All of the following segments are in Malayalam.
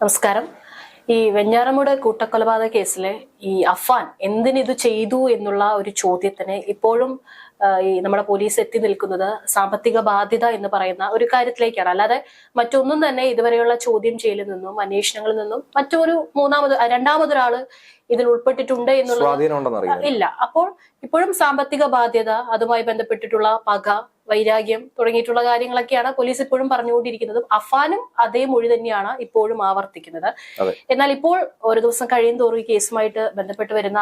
നമസ്കാരം. ഈ വെഞ്ഞാറമൂട് കൂട്ടക്കൊലപാതക കേസിലെ ഈ അഫാൻ എന്തിനിത് ചെയ്തു എന്നുള്ള ഒരു ചോദ്യത്തിന് ഇപ്പോഴും ഈ നമ്മുടെ പോലീസ് എത്തി നിൽക്കുന്നത് സാമ്പത്തിക ബാധ്യത എന്ന് പറയുന്ന ഒരു കാര്യത്തിലേക്കാണ്. അല്ലാതെ മറ്റൊന്നും തന്നെ ഇതുവരെയുള്ള ചോദ്യം ചെയ്യലിൽ നിന്നും അന്വേഷണങ്ങളിൽ നിന്നും മറ്റൊരു മൂന്നാമത് രണ്ടാമതൊരാൾ ഇതിൽ ഉൾപ്പെട്ടിട്ടുണ്ട് എന്നുള്ളത് ഇല്ല. അപ്പോൾ ഇപ്പോഴും സാമ്പത്തിക ബാധ്യത അതുമായി ബന്ധപ്പെട്ടിട്ടുള്ള പക വൈരാഗ്യം തുടങ്ങിയിട്ടുള്ള കാര്യങ്ങളൊക്കെയാണ് പോലീസ് ഇപ്പോഴും പറഞ്ഞുകൊണ്ടിരിക്കുന്നതും. അഫാനും അതേ മൊഴി തന്നെയാണ് ഇപ്പോഴും ആവർത്തിക്കുന്നത്. എന്നാൽ ഇപ്പോൾ ഒരു ദിവസം കഴിയും തോറും ഈ കേസുമായിട്ട് ബന്ധപ്പെട്ട് വരുന്ന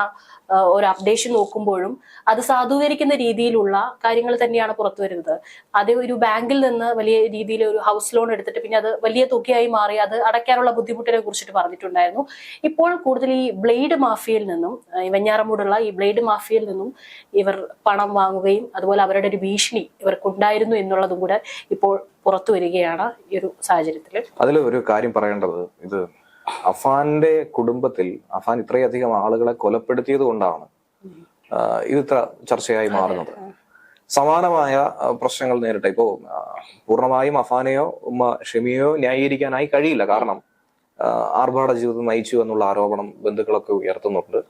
ഒരു അപ്ഡേഷൻ നോക്കുമ്പോഴും അത് സാധൂകരിക്കുന്ന രീതിയിലുള്ള കാര്യങ്ങൾ തന്നെയാണ് പുറത്തു വരുന്നത്. അതേ ഒരു ബാങ്കിൽ നിന്ന് വലിയ രീതിയിൽ ഒരു ഹൗസ് ലോൺ എടുത്തിട്ട് പിന്നെ അത് വലിയ തുകയായി മാറി അത് അടയ്ക്കാനുള്ള ബുദ്ധിമുട്ടിനെ കുറിച്ചിട്ട് പറഞ്ഞിട്ടുണ്ടായിരുന്നു. ഇപ്പോൾ കൂടുതൽ ഈ ബ്ലേഡ് മാഫിയയിൽ നിന്നും ഇവഞ്ഞാറമൂടുള്ള ഈ ബ്ലേഡ് മാഫിയയിൽ നിന്നും ഇവർ പണം വാങ്ങുകയും അതുപോലെ അവരുടെ ഒരു ഭീഷണി ഇവർക്കുണ്ടായിരുന്നു എന്നുള്ളതും കൂടെ ഇപ്പോൾ പുറത്തു വരികയാണ് ഈ ഒരു സാഹചര്യത്തിൽ. അതിൽ ഒരു കാര്യം പറയേണ്ടത് ഇത് അഫാന്റെ കുടുംബത്തിൽ അഫാൻ ഇത്രയധികം ആളുകളെ കൊലപ്പെടുത്തിയത് കൊണ്ടാണ് ഇത് ഇത്ര ചർച്ചയായി മാറുന്നത്. സമാനമായ പ്രശ്നങ്ങൾ നേരിട്ട ഇപ്പോ പൂർണമായും പൂർണമായും അഫാനെയോ ഉമ്മ ഷെമിയോ ന്യായീകരിക്കാനായി കഴിയില്ല. കാരണം ആർഭാട ജീവിതം നയിച്ചു എന്നുള്ള ആരോപണം ബന്ധുക്കളൊക്കെ ഉയർത്തുന്നുണ്ട്.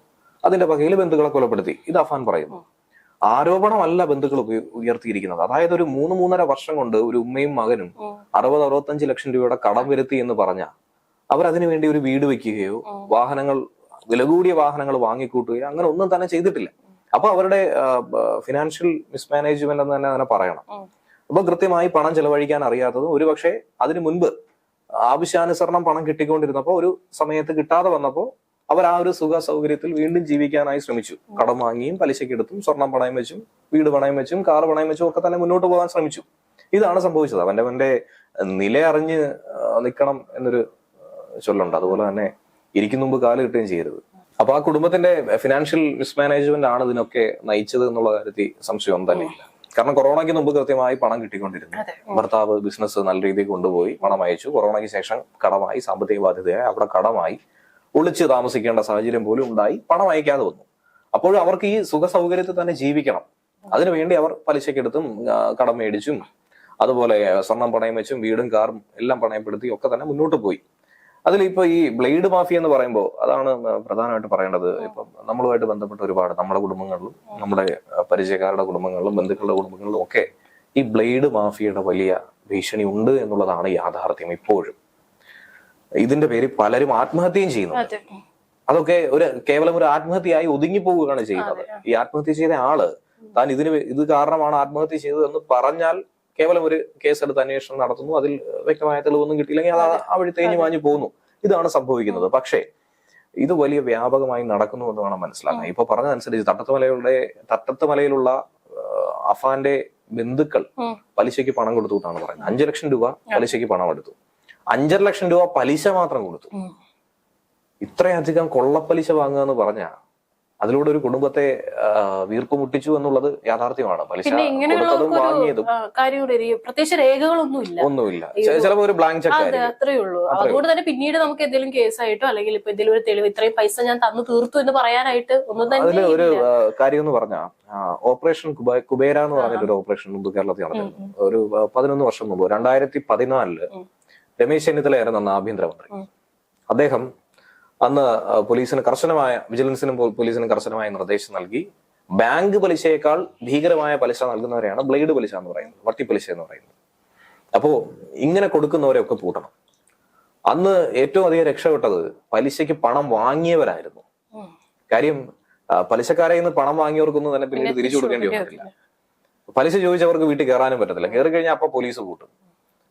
അതിന്റെ വകയിൽ ബന്ധുക്കളെ കൊലപ്പെടുത്തി. ഇത് അഫാൻ പറയുന്നു. ആരോപണമല്ല ബന്ധുക്കൾ ഉയർത്തിയിരിക്കുന്നത്. അതായത് ഒരു മൂന്ന് മൂന്നര വർഷം കൊണ്ട് ഒരു ഉമ്മയും മകനും അറുപത് അറുപത്തഞ്ച് ലക്ഷം രൂപയുടെ കടം വരുത്തി എന്ന് പറഞ്ഞ അവരതിനു വേണ്ടി ഒരു വീട് വെക്കുകയോ വാഹനങ്ങൾ വില കൂടിയ വാഹനങ്ങൾ വാങ്ങിക്കൂട്ടുകയോ അങ്ങനെ ഒന്നും തന്നെ ചെയ്തിട്ടില്ല. അപ്പൊ അവരുടെ ഫിനാൻഷ്യൽ മിസ്മാനേജ്മെന്റ് എന്ന് തന്നെ അതിനെ പറയണം. അപ്പൊ കൃത്യമായി പണം ചെലവഴിക്കാൻ അറിയാത്തതും ഒരുപക്ഷെ അതിനു മുൻപ് ആവശ്യാനുസരണം പണം കിട്ടിക്കൊണ്ടിരുന്നപ്പോ ഒരു സമയത്ത് കിട്ടാതെ വന്നപ്പോ അവർ ആ ഒരു സുഖ സൗകര്യത്തിൽ വീണ്ടും ജീവിക്കാനായി ശ്രമിച്ചു. കടം വാങ്ങിയും പലിശക്കെടുത്തും സ്വർണം പണയം വെച്ചും വീട് പണയം വെച്ചും കാർ പണയം വെച്ചും ഒക്കെ തന്നെ മുന്നോട്ട് പോകാൻ ശ്രമിച്ചു. ഇതാണ് സംഭവിച്ചത്. അവന്റെ അവന്റെ നില അറിഞ്ഞ് നിൽക്കണം എന്നൊരു ചൊല്ലുണ്ട്. അതുപോലെ തന്നെ ഇരിക്കും മുമ്പ് കാൽ കിട്ടുകയും ചെയ്യരുത്. അപ്പൊ ആ കുടുംബത്തിന്റെ ഫിനാൻഷ്യൽ മിസ്മാനേജ്മെന്റ് ആണ് ഇതിനൊക്കെ നയിച്ചത് എന്നുള്ള കാര്യത്തിൽ സംശയം തന്നെയില്ല. കാരണം കൊറോണയ്ക്ക് മുമ്പ് കൃത്യമായി പണം കിട്ടിക്കൊണ്ടിരുന്നു. ഭർത്താവ് ബിസിനസ് നല്ല രീതിയിൽ കൊണ്ടുപോയി പണം അയച്ചു. കൊറോണയ്ക്ക് ശേഷം കടമായി സാമ്പത്തിക ബാധ്യതയായി അവിടെ കടമായി. ഒളിച്ച് താമസിക്കേണ്ട സാഹചര്യം പോലും ഉണ്ടായി. പണം അയക്കാതെ വന്നു. അപ്പോഴും അവർക്ക് ഈ സുഖ സൗകര്യത്തിൽ തന്നെ ജീവിക്കണം. അതിനുവേണ്ടി അവർ പലിശക്കെടുത്തും കടം മേടിച്ചും അതുപോലെ സ്വർണം പണയം വെച്ചും വീടും കാറും എല്ലാം പണയപ്പെടുത്തി ഒക്കെ തന്നെ മുന്നോട്ട് പോയി. അതിൽ ഇപ്പൊ ഈ ബ്ലേഡ് മാഫിയ എന്ന് പറയുമ്പോൾ അതാണ് പ്രധാനമായിട്ട് പറയേണ്ടത്. ഇപ്പം നമ്മളുമായിട്ട് ബന്ധപ്പെട്ട ഒരുപാട് നമ്മുടെ കുടുംബങ്ങളിലും നമ്മുടെ പരിചയക്കാരുടെ കുടുംബങ്ങളിലും ബന്ധുക്കളുടെ കുടുംബങ്ങളിലും ഒക്കെ ഈ ബ്ലേഡ് മാഫിയയുടെ വലിയ ഭീഷണി ഉണ്ട് എന്നുള്ളതാണ് യാഥാർത്ഥ്യം ഇപ്പോഴും. ഇതിന്റെ പേരിൽ പലരും ആത്മഹത്യയും ചെയ്യുന്നു അതെ. അതൊക്കെ ഒരു കേവലം ഒരു ആത്മഹത്യയായി ഒതുങ്ങി പോവുകയാണ് ചെയ്യുന്നത്. ഈ ആത്മഹത്യ ചെയ്ത ആൾ താൻ ഇതിന് ഇത് കാരണമാണ് ആത്മഹത്യ ചെയ്തത് എന്ന് പറഞ്ഞാൽ കേവലം ഒരു കേസെടുത്ത് അന്വേഷണം നടത്തുന്നു. അതിൽ വ്യക്തമായ തെളിവൊന്നും കിട്ടിയില്ലെങ്കിൽ അത് ആ- വഴി തേഞ്ഞു മാഞ്ഞു പോകുന്നു. ഇതാണ് സംഭവിക്കുന്നത്. പക്ഷേ ഇത് വലിയ വ്യാപകമായി നടക്കുന്നു എന്ന് വേണം മനസ്സിലാക്കാൻ. ഇപ്പൊ പറഞ്ഞതനുസരിച്ച് തട്ടത്തുമലയുടെ തട്ടത്തുമലയിലുള്ള മലയിലുള്ള അഫാന്റെ ബന്ധുക്കൾ. പലിശയ്ക്ക് പണം കൊടുത്തു എന്നാണ് പറയുന്നത്. അഞ്ചു ലക്ഷം രൂപ പലിശയ്ക്ക് പണം എടുത്തു. അഞ്ചര ലക്ഷം രൂപ പലിശ മാത്രം കൊടുത്തു. ഇത്രയധികം കൊള്ളപ്പലിശ വാങ്ങുക എന്ന് പറഞ്ഞ അതിലൂടെ ഒരു കുടുംബത്തെ വീർപ്പുമുട്ടിച്ചു എന്നുള്ളത് യാഥാർത്ഥ്യമാണ്. പലിശ കൊടുത്തതും വാങ്ങിയതും പ്രത്യേകിച്ച് രേഖകളൊന്നുമില്ല. ഒന്നുമില്ല. ചിലപ്പോ ഒരു ബ്ലാങ്ക് ചെക്ക് അത്രേ ഉള്ളൂ. അതുകൊണ്ട് തന്നെ പിന്നീട് നമുക്ക് എന്തെങ്കിലും കേസായിട്ടോ അല്ലെങ്കിൽ ഇപ്പൊ എന്തെങ്കിലും ഒരു തെളിവ് ഇത്രയും പൈസ ഞാൻ തന്നു തീർത്തു എന്ന് പറയാനായിട്ട് ഒന്നും തന്നെ ഒരു കാര്യം എന്ന് പറഞ്ഞാൽ ഓപ്പറേഷൻ കുബ- കുബേര എന്ന് പറഞ്ഞിട്ട് ഒരു ഓപ്പറേഷൻ മുമ്പ് കേരളത്തിൽ നടന്നിരുന്നു. ഒരു പതിനൊന്ന് വർഷം മുമ്പ് രണ്ടായിരത്തി പതിനാലിൽ. രമേശ് ചെന്നിത്തലയായിരുന്നു അന്ന് ആഭ്യന്തരമന്ത്രി. അദ്ദേഹം അന്ന് പോലീസിന് കർശനമായ വിജിലൻസിനും പോലീസിനും കർശനമായ നിർദ്ദേശം നൽകി. ബാങ്ക് പലിശയേക്കാൾ ഭീകരമായ പലിശ നൽകുന്നവരെയാണ് ബ്ലേഡ് പലിശ എന്ന് പറയുന്നത് വട്ടിപ്പലിശ എന്ന് പറയുന്നത്. അപ്പോ ഇങ്ങനെ കൊടുക്കുന്നവരെ ഒക്കെ പൂട്ടണം. അന്ന് ഏറ്റവും അധികം രക്ഷപ്പെട്ടത് പലിശയ്ക്ക് പണം വാങ്ങിയവരായിരുന്നു. കാര്യം പലിശക്കാരെ നിന്ന് പണം വാങ്ങിയവർക്കൊന്നും തന്നെ പിന്നീട് തിരിച്ചു കൊടുക്കേണ്ടി വന്നിട്ടില്ല. പലിശ ചോദിച്ചവർക്ക് വീട്ടിൽ കയറാനും പറ്റത്തില്ല. കയറി കഴിഞ്ഞാൽ അപ്പൊ പോലീസ് കൂട്ടും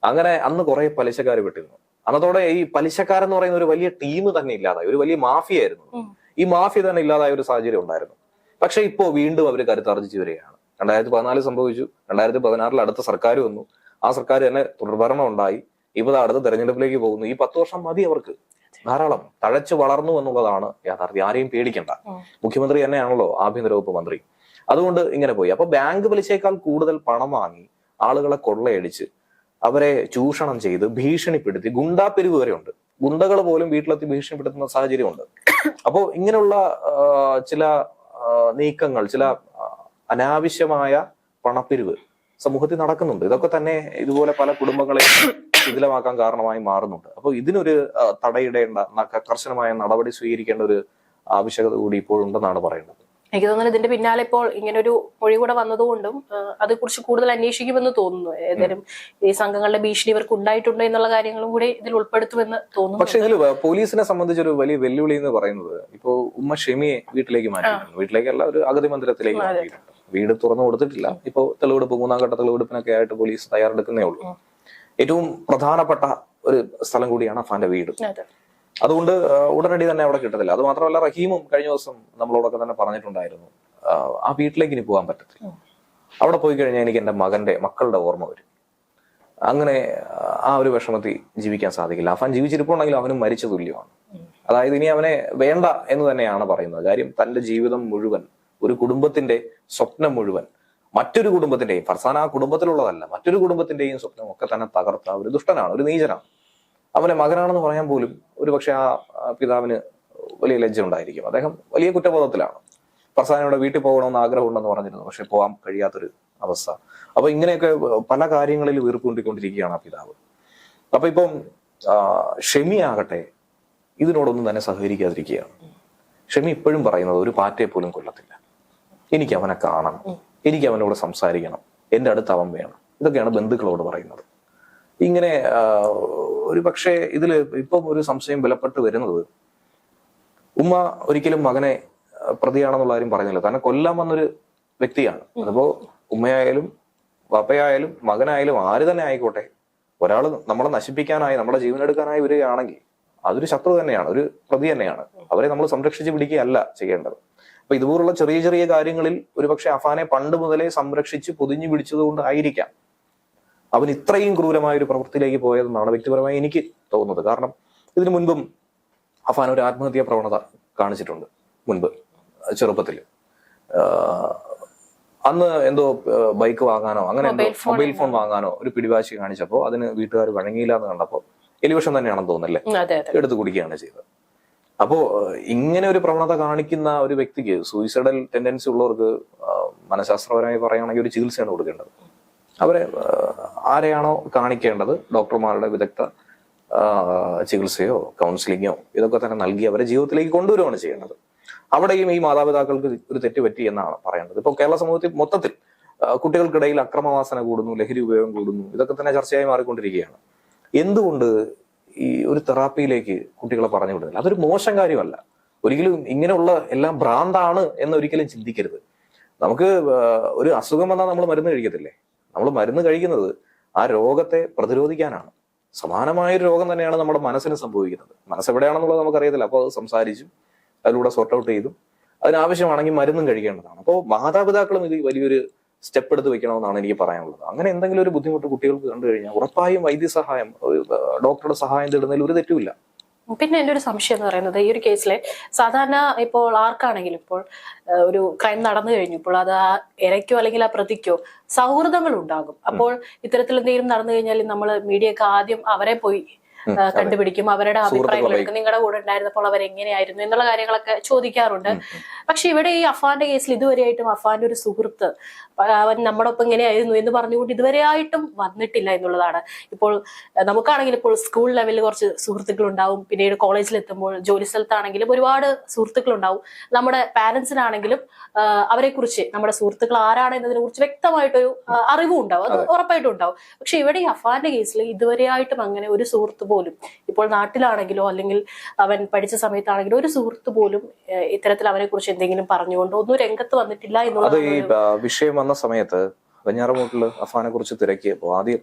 അങ്ങനെ അന്ന് കുറെ പലിശക്കാർ വിട്ടിരുന്നു അന്നത്തോടെ ഈ പലിശക്കാരെന്ന് പറയുന്ന ഒരു വലിയ ടീം തന്നെ ഇല്ലാതായി. ഒരു വലിയ മാഫിയ ആയിരുന്നു ഈ മാഫിയ തന്നെ ഇല്ലാതായ ഒരു സാഹചര്യം ഉണ്ടായിരുന്നു. പക്ഷെ ഇപ്പോ വീണ്ടും അവർ കരുത്താർജിച്ചു വരികയാണ്. രണ്ടായിരത്തി പതിനാല് സംഭവിച്ചു. രണ്ടായിരത്തി പതിനാറിൽ അടുത്ത സർക്കാർ വന്നു. ആ സർക്കാർ തന്നെ തുടർഭരണം ഉണ്ടായി. ഇപ്പൊ അടുത്ത തെരഞ്ഞെടുപ്പിലേക്ക് പോകുന്നു. ഈ പത്ത് വർഷം മതി അവർക്ക്. ധാരാളം. തഴച്ചു വളർന്നു എന്നുള്ളതാണ് യാഥാർത്ഥ്യം. ആരെയും പേടിക്കണ്ട. മുഖ്യമന്ത്രി തന്നെയാണല്ലോ ആഭ്യന്തര വകുപ്പ് മന്ത്രി. അതുകൊണ്ട് ഇങ്ങനെ പോയി. അപ്പൊ ബാങ്ക് പലിശയേക്കാൾ കൂടുതൽ പണം വാങ്ങി ആളുകളെ കൊള്ളയടിച്ച് അവരെ ചൂഷണം ചെയ്ത് ഭീഷണിപ്പെടുത്തി ഗുണ്ടാപ്പെരിവ് വരെ ഉണ്ട്. ഗുണ്ടകൾ പോലും വീട്ടിലെത്തി ഭീഷണിപ്പെടുത്തുന്ന സാഹചര്യമുണ്ട്. അപ്പോൾ ഇങ്ങനെയുള്ള ചില നീക്കങ്ങൾ ചില അനാവശ്യമായ പണപ്പിരിവ് സമൂഹത്തിൽ നടക്കുന്നുണ്ട്. ഇതൊക്കെ തന്നെ ഇതുപോലെ പല കുടുംബങ്ങളെ ശിഥിലമാക്കാൻ കാരണമായി മാറുന്നുണ്ട്. അപ്പോൾ ഇതിനൊരു തടയിടേണ്ട കർശനമായ നടപടി സ്വീകരിക്കേണ്ട ഒരു ആവശ്യകത കൂടി ഇപ്പോഴുണ്ടെന്നാണ് പറയുന്നത്. എനിക്ക് തോന്നുന്നു ഇതിന്റെ പിന്നാലെ ഇപ്പോൾ ഇങ്ങനെ ഒരു മൊഴി കൂടെ വന്നതുകൊണ്ടും അത് അതേക്കുറിച്ച് കൂടുതൽ അന്വേഷിക്കുമെന്ന് തോന്നുന്നു. ഏതായാലും ഈ സംഘങ്ങളുടെ ഭീഷണി ഇവർക്ക് ഉണ്ടായിട്ടുണ്ടോ എന്നുള്ള കാര്യങ്ങളും കൂടി ഇതിൽ ഉൾപ്പെടുത്തുമെന്ന് തോന്നുന്നു. പക്ഷേ ഇതിൽ പോലീസിനെ സംബന്ധിച്ച് ഒരു വലിയ വെല്ലുവിളി എന്ന് പറയുന്നത് ഇപ്പോ ഉമ്മ ഷെമിയെ വീട്ടിലേക്ക് മാറ്റിയിട്ടുണ്ട്. വീട്ടിലേക്കല്ല ഒരു അഗതി മന്ദിരത്തിലേക്ക് മാറ്റിയിട്ടുണ്ട്. വീട് തുറന്നു കൊടുത്തിട്ടില്ല. ഇപ്പോ തെളിവെടുപ്പ് മൂന്നാം ഘട്ട തെളിവെടുപ്പിനൊക്കെ ആയിട്ട് പോലീസ് തയ്യാറെടുക്കുന്നേ ഉള്ളൂ. ഏറ്റവും പ്രധാനപ്പെട്ട ഒരു സ്ഥലം കൂടിയാണ് അഫാന്റെ വീട്. അതുകൊണ്ട് ഉടനടി തന്നെ അവിടെ കിട്ടത്തില്ല. അത് മാത്രമല്ല റഹീമും കഴിഞ്ഞ ദിവസം നമ്മളോടൊക്കെ തന്നെ പറഞ്ഞിട്ടുണ്ടായിരുന്നു. ആ, വീട്ടിലേക്ക് ഇനി പോകാൻ പറ്റത്തില്ല. അവിടെ പോയി കഴിഞ്ഞാൽ എനിക്ക് എന്റെ മകന്റെ മക്കളുടെ ഓർമ്മ വരും. അങ്ങനെ ആ ഒരു വിഷമത്തിൽ ജീവിക്കാൻ സാധിക്കില്ല. അഫാൻ ജീവിച്ചിരിപ്പുണ്ടെങ്കിൽ അവനും മരിച്ച തുല്യമാണ്. അതായത് ഇനി അവനെ വേണ്ട എന്ന് തന്നെയാണ് പറയുന്നത്. കാര്യം തന്റെ ജീവിതം മുഴുവൻ ഒരു കുടുംബത്തിന്റെ സ്വപ്നം മുഴുവൻ മറ്റൊരു കുടുംബത്തിന്റെയും ഫർസാൻ ആ കുടുംബത്തിലുള്ളതല്ല മറ്റൊരു കുടുംബത്തിന്റെയും സ്വപ്നം ഒക്കെ തന്നെ തകർത്ത ഒരു ദുഷ്ടനാണ് ഒരു നീചനാണ്. അവനെ മകനാണെന്ന് പറയാൻ പോലും ഒരു പക്ഷെ ആ പിതാവിന് വലിയ ലജ്ജ ഉണ്ടായിരിക്കും. അദ്ദേഹം വലിയ കുറ്റബോധത്തിലാണ്. ഫർസാനയുടെ വീട്ടിൽ പോകണമെന്ന് ആഗ്രഹമുണ്ടെന്ന് പറഞ്ഞിരുന്നു. പക്ഷെ പോകാൻ കഴിയാത്തൊരു അവസ്ഥ. അപ്പൊ ഇങ്ങനെയൊക്കെ പല കാര്യങ്ങളിൽ വീർപ്പുകൊണ്ടിരിക്കുകയാണ് ആ പിതാവ്. അപ്പൊ ഇപ്പം ആ, ഷെമി ആകട്ടെ ഇതിനോടൊന്നും തന്നെ സഹകരിക്കാതിരിക്കുകയാണ്. ഷെമി ഇപ്പോഴും പറയുന്നത് ഒരു പാറ്റയെ പോലും കൊല്ലത്തില്ല. എനിക്ക് അവനെ കാണണം. എനിക്ക് അവനോട് സംസാരിക്കണം. എന്റെ അടുത്ത് അവൻ വേണം. ഇതൊക്കെയാണ് ബന്ധുക്കളോട് പറയുന്നത്. ഇങ്ങനെ ഒരു പക്ഷേ ഇതിൽ ഇപ്പം ഒരു സംശയം ബലപ്പെട്ട് വരുന്നത്. ഉമ്മ ഒരിക്കലും മകനെ പ്രതിയാണെന്നുള്ള കാര്യം പറയുന്നില്ല കാരണം കൊല്ലാൻ വന്നൊരു വ്യക്തിയാണ്. അതിപ്പോ ഉമ്മയായാലും പപ്പയായാലും മകനായാലും ആര് തന്നെ ആയിക്കോട്ടെ. ഒരാൾ നമ്മളെ നശിപ്പിക്കാനായി നമ്മുടെ ജീവനെടുക്കാനായി വരികയാണെങ്കിൽ അതൊരു ശത്രു തന്നെയാണ് ഒരു പ്രതി തന്നെയാണ്. അവരെ നമ്മൾ സംരക്ഷിച്ച് പിടിക്കുകയല്ല ചെയ്യേണ്ടത്. അപ്പൊ ഇതുപോലുള്ള ചെറിയ ചെറിയ കാര്യങ്ങളിൽ ഒരുപക്ഷെ അഫാനെ പണ്ട് മുതലേ സംരക്ഷിച്ച് പൊതിഞ്ഞു പിടിച്ചത് ആയിരിക്കാം. അവൻ ഇത്രയും ക്രൂരമായ ഒരു പ്രവൃത്തിയിലേക്ക് പോയതെന്നാണ് വ്യക്തിപരമായി എനിക്ക് തോന്നുന്നത്. കാരണം ഇതിനു മുൻപും അഫാൻ ഒരു ആത്മഹത്യാ പ്രവണത കാണിച്ചിട്ടുണ്ട് മുൻപ് ചെറുപ്പത്തിൽ അന്ന് എന്തോ ബൈക്ക് വാങ്ങാനോ അങ്ങനെ എന്തോ മൊബൈൽ ഫോൺ വാങ്ങാനോ ഒരു പിടിവാശി കാണിച്ചപ്പോൾ അതിന് വീട്ടുകാർ വഴങ്ങിയില്ല എന്ന് കണ്ടപ്പോൾ എലിവിഷൻ തന്നെയാണെന്ന് അതെ എടുത്തു കുടിക്കുകയാണ് ചെയ്തത്. അപ്പോ ഇങ്ങനെ ഒരു പ്രവണത കാണിക്കുന്ന ഒരു വ്യക്തിക്ക് സൂയിസൈഡൽ ടെൻഡൻസി ഉള്ളവർക്ക് മനഃശാസ്ത്രപരമായി പറയുകയാണെങ്കിൽ ഒരു ചികിത്സയാണ് കൊടുക്കേണ്ടത്. അവരെ ആരെയാണോ കാണിക്കേണ്ടത് ഡോക്ടർമാരുടെ വിദഗ്ധ ചികിത്സയോ കൗൺസിലിങ്ങോ ഇതൊക്കെ തന്നെ നൽകി അവരെ ജീവിതത്തിലേക്ക് കൊണ്ടുവരികയാണ് ചെയ്യേണ്ടത് അവിടെയും ഈ മാതാപിതാക്കൾക്ക് ഒരു തെറ്റ് പറ്റി എന്നാണ് പറയേണ്ടത്. ഇപ്പോൾ കേരള സമൂഹത്തിൽ മൊത്തത്തിൽ കുട്ടികൾക്കിടയിൽ അക്രമവാസന കൂടുന്നു ലഹരി ഉപയോഗം കൂടുന്നു ഇതൊക്കെ തന്നെ ചർച്ചയായി മാറിക്കൊണ്ടിരിക്കുകയാണ്. എന്തുകൊണ്ട് ഈ ഒരു തെറാപ്പിയിലേക്ക് കുട്ടികളെ പറഞ്ഞു വിടുന്നില്ല? അതൊരു മോശം കാര്യമല്ല. ഒരിക്കലും ഇങ്ങനെയുള്ള എല്ലാം ഭ്രാന്താണ് എന്ന് ഒരിക്കലും ചിന്തിക്കരുത്. നമുക്ക് ഒരു അസുഖം വന്നാൽ നമ്മൾ മരുന്ന് കഴിക്കത്തില്ലേ? നമ്മൾ മരുന്ന് കഴിക്കുന്നത് ആ രോഗത്തെ പ്രതിരോധിക്കാനാണ്. സമാനമായ ഒരു രോഗം തന്നെയാണ് നമ്മുടെ മനസ്സിന് സംഭവിക്കുന്നത്. മനസ്സ് എവിടെയാണെന്നുള്ളത് നമുക്കറിയത്തില്ല. അപ്പോൾ അത് സംസാരിച്ചും അതിലൂടെ സോർട്ട് ഔട്ട് ചെയ്തും. അതിനാവശ്യമാണെങ്കിൽ മരുന്നും കഴിക്കേണ്ടതാണ്. അപ്പോൾ മാതാപിതാക്കളും ഇത് വലിയൊരു സ്റ്റെപ്പ് എടുത്ത് വെക്കണമെന്നാണ് എനിക്ക് പറയാനുള്ളത്. അങ്ങനെ എന്തെങ്കിലും ഒരു ബുദ്ധിമുട്ട് കുട്ടികൾക്ക് കണ്ടു കഴിഞ്ഞാൽ ഉറപ്പായും വൈദ്യസഹായം ഡോക്ടറുടെ സഹായം തേടുന്നതിൽ ഒരു തെറ്റുമില്ല. പിന്നെ എന്റെ ഒരു സംശയം എന്ന് പറയുന്നത് ഈ ഒരു കേസിലെ സാധാരണ ഇപ്പോൾ ആർക്കാണെങ്കിലും ഇപ്പോൾ ഒരു ക്രൈം നടന്നു കഴിഞ്ഞു ഇപ്പോൾ അത് ആ ഇരയ്ക്കോ അല്ലെങ്കിൽ ആ പ്രതിക്കോ സൗഹൃദങ്ങൾ ഉണ്ടാകും അപ്പോൾ ഇത്തരത്തിൽ എന്തെങ്കിലും നടന്നു കഴിഞ്ഞാൽ നമ്മൾ മീഡിയക്ക് ആദ്യം അവരെ പോയി. കണ്ടുപിടിക്കും. അവരുടെ അഭിപ്രായങ്ങൾ എടുക്കും നിങ്ങളുടെ കൂടെ ഉണ്ടായിരുന്നപ്പോൾ അവർ എങ്ങനെയായിരുന്നു എന്നുള്ള കാര്യങ്ങളൊക്കെ ചോദിക്കാറുണ്ട്. പക്ഷെ ഇവിടെ ഈ അഫാന്റെ കേസിൽ ഇതുവരെയായിട്ടും അഫാന്റെ ഒരു സുഹൃത്ത് അവൻ നമ്മുടെ ഒപ്പം ഇങ്ങനെയായിരുന്നു എന്ന് പറഞ്ഞുകൊണ്ട് ഇതുവരെയായിട്ടും വന്നിട്ടില്ല എന്നുള്ളതാണ്. ഇപ്പോൾ നമുക്കാണെങ്കിൽ ഇപ്പോൾ സ്കൂൾ ലെവലിൽ കുറച്ച് സുഹൃത്തുക്കൾ ഉണ്ടാവും പിന്നീട് കോളേജിൽ എത്തുമ്പോൾ ജോലി സ്ഥലത്താണെങ്കിലും ഒരുപാട് സുഹൃത്തുക്കൾ ഉണ്ടാവും നമ്മുടെ പാരന്റ്സിനാണെങ്കിലും അവരെ കുറിച്ച് നമ്മുടെ സുഹൃത്തുക്കൾ ആരാണ് എന്നതിനെ കുറിച്ച് വ്യക്തമായിട്ടൊരു അറിവും ഉണ്ടാവും അത്. ഉറപ്പായിട്ടും ഉണ്ടാവും. പക്ഷെ ഇവിടെ ഈ അഫാന്റെ കേസിൽ ഇതുവരെയായിട്ടും അങ്ങനെ ഒരു സുഹൃത്ത് പോലും. ഇപ്പോൾ നാട്ടിലാണെങ്കിലോ അല്ലെങ്കിൽ അവൻ പഠിച്ച സമയത്താണെങ്കിലോ ഒരു സുഹൃത്ത് പോലും ഇത്തരത്തിൽ അവനെ കുറിച്ച് എന്തെങ്കിലും പറഞ്ഞുകൊണ്ട് ഒന്നും രംഗത്ത് വന്നിട്ടില്ല എന്നുള്ളത് ഈ വിഷയം വന്ന സമയത്ത് വെഞ്ഞാറമൂട്ടിൽ അഫാനെ കുറിച്ച് തിരക്കിയപ്പോ ആദ്യം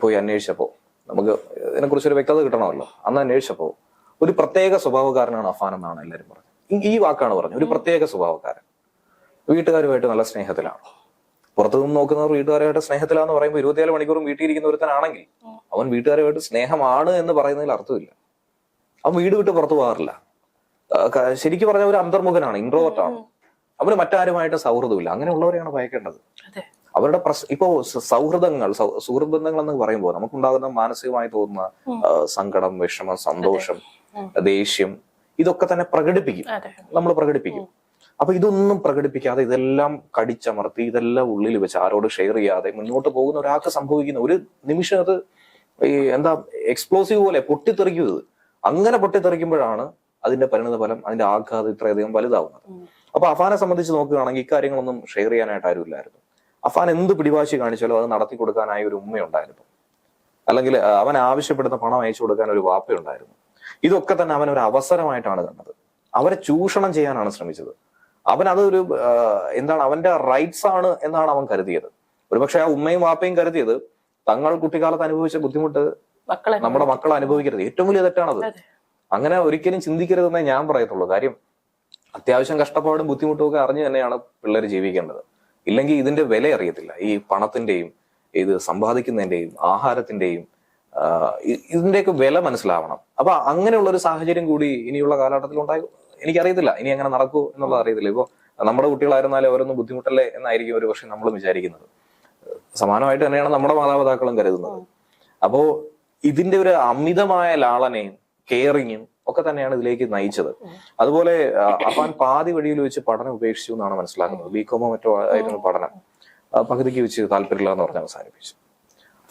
പോയി അന്വേഷിച്ചപ്പോ നമുക്ക് ഇതിനെക്കുറിച്ച് ഒരു വ്യക്തത കിട്ടണമല്ലോ. അന്ന് അന്വേഷിച്ചപ്പോ ഒരു പ്രത്യേക സ്വഭാവക്കാരനാണ് അഫാൻ എന്നാണ് എല്ലാരും പറഞ്ഞത്. ഈ- ഈ വാക്കാണ് പറഞ്ഞത്. ഒരു പ്രത്യേക സ്വഭാവക്കാരൻ. വീട്ടുകാരുമായിട്ട് നല്ല സ്നേഹത്തിലാണ്. പുറത്തു നിന്ന് നോക്കുന്നവർ വീട്ടുകാരുമായിട്ട് സ്നേഹത്തിലാന്ന് പറയുമ്പോൾ ഇരുപത്തിയേഴ് മണിക്കൂറും വീട്ടിൽ ഇരിക്കുന്ന ഒരുത്തനാണെങ്കിൽ അവൻ വീട്ടുകാരുമായിട്ട് സ്നേഹമാണ് എന്ന് പറയുന്നതിൽ അർത്ഥമില്ല. അവൻ വീട് വിട്ട് പുറത്തു പോകാറില്ല. ശരിക്കും പറഞ്ഞ ഒരു അന്തർമുഖനാണ് ഇൻട്രോവർട്ട് ആണ്. അവന് മറ്റാരുമായിട്ട് സൗഹൃദമില്ല. അങ്ങനെയുള്ളവരെയാണ് ഭയക്കേണ്ടത്. അവരുടെ പ്രശ് ഇപ്പോ സൗഹൃദങ്ങൾ സുഹൃത്ത് ബന്ധങ്ങൾ എന്ന് പറയുമ്പോൾ നമുക്കുണ്ടാകുന്ന മാനസികമായി തോന്നുന്ന സങ്കടം വിഷമം സന്തോഷം ദേഷ്യം ഇതൊക്കെ തന്നെ പ്രകടിപ്പിക്കും. നമ്മൾ പ്രകടിപ്പിക്കും. അപ്പൊ ഇതൊന്നും പ്രകടിപ്പിക്കാതെ ഇതെല്ലാം കടിച്ചമർത്തി ഇതെല്ലാം ഉള്ളിൽ വെച്ച് ആരോട് ഷെയർ ചെയ്യാതെ മുന്നോട്ട് പോകുന്ന ഒരാൾക്ക് സംഭവിക്കുന്ന ഒരു നിമിഷം അത് ഈ എന്താ എക്സ്പ്ലോസീവ് പോലെ പൊട്ടിത്തെറിക്കും ഇത് അങ്ങനെ പൊട്ടിത്തെറിക്കുമ്പോഴാണ് അതിന്റെ പരിണിത ഫലം അതിന്റെ ആഘാതം ഇത്രയധികം വലുതാവുന്നത്. അപ്പൊ അഫാനെ സംബന്ധിച്ച് നോക്കുകയാണെങ്കിൽ ഇക്കാര്യങ്ങളൊന്നും ഷെയർ ചെയ്യാനായിട്ട് ആരുമില്ലായിരുന്നു. അഫാൻ എന്ത് പിടിവാശി കാണിച്ചാലും അത് നടത്തി കൊടുക്കാനായി ഒരു ഉമ്മയുണ്ടായിരുന്നു അല്ലെങ്കിൽ അവൻ ആവശ്യപ്പെടുന്ന പണം അയച്ചു കൊടുക്കാൻ ഒരു വാപ്പയുണ്ടായിരുന്നു. ഇതൊക്കെ തന്നെ അവൻ ഒരു അവസരമായിട്ടാണ് കണ്ടത്. അവരെ ചൂഷണം ചെയ്യാനാണ് ശ്രമിച്ചത്. അവൻ അതൊരു എന്താണ് അവന്റെ റൈറ്റ്സ് ആണ് എന്നാണ് അവൻ കരുതിയത്. ഒരുപക്ഷെ ആ ഉമ്മയും വാപ്പയും കരുതിയത് തങ്ങൾ കുട്ടിക്കാലത്ത് അനുഭവിച്ച ബുദ്ധിമുട്ട് നമ്മുടെ മക്കൾ അനുഭവിക്കരുത്. ഏറ്റവും വലിയ തെറ്റാണത്. അങ്ങനെ ഒരിക്കലും ചിന്തിക്കരുതെന്നേ ഞാൻ പറയത്തുള്ളൂ. കാര്യം അത്യാവശ്യം കഷ്ടപ്പാടും ബുദ്ധിമുട്ടും ഒക്കെ അറിഞ്ഞു തന്നെയാണ് പിള്ളേർ ജീവിക്കേണ്ടത്. ഇല്ലെങ്കിൽ ഇതിന്റെ വില അറിയത്തില്ല. ഈ പണത്തിന്റെയും ഇത് സമ്പാദിക്കുന്നതിന്റെയും ആഹാരത്തിന്റെയും ഇതിന്റെയൊക്കെ വില മനസ്സിലാവണം. അപ്പൊ അങ്ങനെയുള്ള ഒരു സാഹചര്യം കൂടി ഇനിയുള്ള കാലഘട്ടത്തിൽ ഉണ്ടായി എനിക്കറിയത്തില്ല. ഇനി അങ്ങനെ നടക്കൂ എന്നുള്ളത് അറിയത്തില്ല. ഇപ്പോൾ നമ്മുടെ കുട്ടികളായിരുന്നാലും അവരൊന്നും ബുദ്ധിമുട്ടല്ലേ എന്നായിരിക്കും ഒരു പക്ഷെ നമ്മൾ വിചാരിക്കുന്നത്. സമാനമായിട്ട് തന്നെയാണ് നമ്മുടെ മാതാപിതാക്കളും കരുതുന്നത്. അപ്പോ ഇതിന്റെ ഒരു അമിതമായ ലാളനയും കെയറിങ്ങും ഒക്കെ തന്നെയാണ് ഇതിലേക്ക് നയിച്ചത്. അതുപോലെ അപ്പാൻ അഫാൻ പാതി വഴിയിൽ വെച്ച് പഠനം ഉപേക്ഷിച്ചു എന്നാണ് മനസ്സിലാക്കുന്നത്. ബികോമോ മറ്റോ ആയിരുന്നു പഠനം. പകുതിക്ക് വെച്ച് താല്പര്യമില്ല എന്ന് പറഞ്ഞ് അവസാനിപ്പിച്ചു.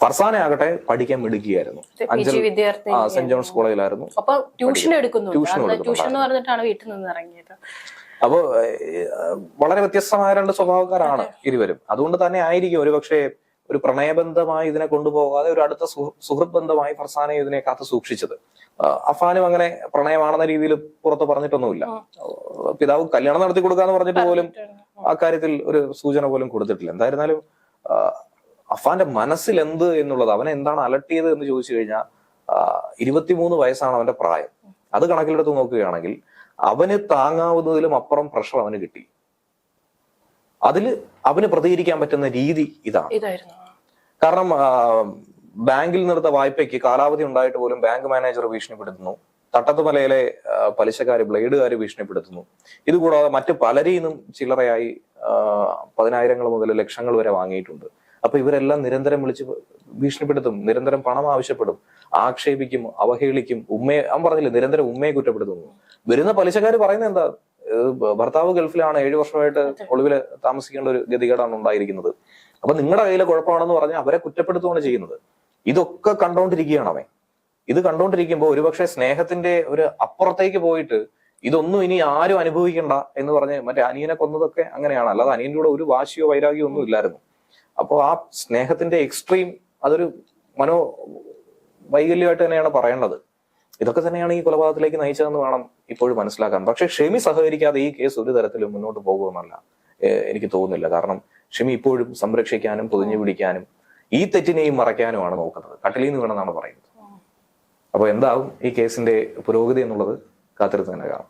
ഫർസാനെ ആകട്ടെ പഠിക്കാൻ മിടുക്കിയായിരുന്നു. സെന്റ് ജോൺസ് കോളേജിലായിരുന്നു അപ്പൊ ട്യൂഷൻ എടുക്കുന്നു വീട്ടിൽ നിന്ന് ഇറങ്ങിയത്. അപ്പോൾ വളരെ വ്യത്യസ്തമായ രണ്ട് സ്വഭാവക്കാരാണ് ഇരുവരും. അതുകൊണ്ട് തന്നെ ആയിരിക്കും ഒരുപക്ഷെ ഒരു പ്രണയബന്ധമായി ഇതിനെ കൊണ്ടുപോകാതെ ഒരു അടുത്ത സുഹൃ- സുഹൃത്ത് ബന്ധമായി ഫർസാനെ ഇതിനെ കാത്തു സൂക്ഷിച്ചത്. അഫാനും അങ്ങനെ പ്രണയമാണെന്ന രീതിയിൽ പുറത്ത് പറഞ്ഞിട്ടൊന്നുമില്ല. പിതാവ് കല്യാണം നടത്തി കൊടുക്കാന്ന് പറഞ്ഞിട്ട് പോലും അക്കാര്യത്തിൽ കാര്യത്തിൽ ഒരു സൂചന പോലും കൊടുത്തിട്ടില്ല. എന്തായിരുന്നാലും അഫാന്റെ മനസ്സിൽ എന്ത് എന്നുള്ളത് അവനെ എന്താണ് അലട്ടിയത് എന്ന് ചോദിച്ചു കഴിഞ്ഞാൽ ഇരുപത്തിമൂന്ന് വയസ്സാണ് അവന്റെ പ്രായം. അത് കണക്കിലെടുത്ത് നോക്കുകയാണെങ്കിൽ അവന് താങ്ങാവുന്നതിലും അപ്പുറം പ്രഷർ അവന് കിട്ടി. അതിൽ അവന് പ്രതികരിക്കാൻ പറ്റുന്ന രീതി ഇതാണ്. കാരണം ബാങ്കിൽ നിന്നെടുത്ത വായ്പയ്ക്ക് കാലാവധി ഉണ്ടായിട്ട് പോലും ബാങ്ക് മാനേജർ ഭീഷണിപ്പെടുത്തുന്നു. തട്ടത്തുമലയിലെ പലിശക്കാർ പലിശക്കാര് ബ്ലേഡുകാര് ഭീഷണിപ്പെടുത്തുന്നു. ഇതുകൂടാതെ മറ്റ് പലരെയും ചില്ലറയായി പതിനായിരങ്ങൾ മുതൽ ലക്ഷങ്ങൾ വരെ വാങ്ങിയിട്ടുണ്ട്. അപ്പൊ ഇവരെല്ലാം നിരന്തരം വിളിച്ച് ഭീഷണിപ്പെടുത്തും നിരന്തരം പണം ആവശ്യപ്പെടും ആക്ഷേപിക്കും അവഹേളിക്കും ഉമ്മയെ അവൻ പറഞ്ഞില്ലേ നിരന്തരം ഉമ്മയെ കുറ്റപ്പെടുത്തുന്നു. വരുന്ന പലിശക്കാർ പറയുന്നത് എന്താ? ഭർത്താവ് ഗൾഫിലാണ് ഏഴു വർഷമായിട്ട് ഒളിവിൽ താമസിക്കേണ്ട ഒരു ഗതികേടാണ് ഉണ്ടായിരിക്കുന്നത്. അപ്പൊ നിങ്ങളുടെ കയ്യിലെ കുഴപ്പമാണെന്ന് പറഞ്ഞ് അവരെ കുറ്റപ്പെടുത്തുകയാണ് ചെയ്യുന്നത്. ഇതൊക്കെ കണ്ടോണ്ടിരിക്കുകയാണ് അവൻ. ഇത് കണ്ടോണ്ടിരിക്കുമ്പോൾ ഒരുപക്ഷെ സ്നേഹത്തിന്റെ ഒരു അപ്പുറത്തേക്ക് പോയിട്ട് ഇതൊന്നും ഇനി ആരും അനുഭവിക്കണ്ട എന്ന് പറഞ്ഞ് മറ്റേ അനിയനെ കൊന്നതൊക്കെ അങ്ങനെയാണ്. അല്ലാതെ അനിയന്റെ കൂടെ ഒരു വാശിയോ വൈരാഗ്യോ ഒന്നും ഇല്ലായിരുന്നു. അപ്പോൾ ആ സ്നേഹത്തിന്റെ എക്സ്ട്രീം അതൊരു മനോ വൈകല്യമായിട്ട് തന്നെയാണ് പറയേണ്ടത്. ഇതൊക്കെ തന്നെയാണ് ഈ കൊലപാതകത്തിലേക്ക് നയിച്ചതെന്ന് വേണം ഇപ്പോഴും മനസ്സിലാക്കാൻ. പക്ഷെ ഷെമി സഹകരിക്കാതെ ഈ കേസ് ഒരു തരത്തിലും മുന്നോട്ട് പോകുമെന്നല്ല എനിക്ക് തോന്നുന്നില്ല. കാരണം ഷെമി ഇപ്പോഴും സംരക്ഷിക്കാനും പൊതിഞ്ഞു പിടിക്കാനും ഈ തെറ്റിനെയും മറയ്ക്കാനുമാണ് നോക്കുന്നത്. കട്ടിലിൽ നിന്ന് വേണമെന്നാണ് പറയുന്നത്. അപ്പോൾ എന്താവും ഈ കേസിന്റെ പുരോഗതി എന്നുള്ളത് കാത്തിരുന്ന് തന്നെ കാണാം.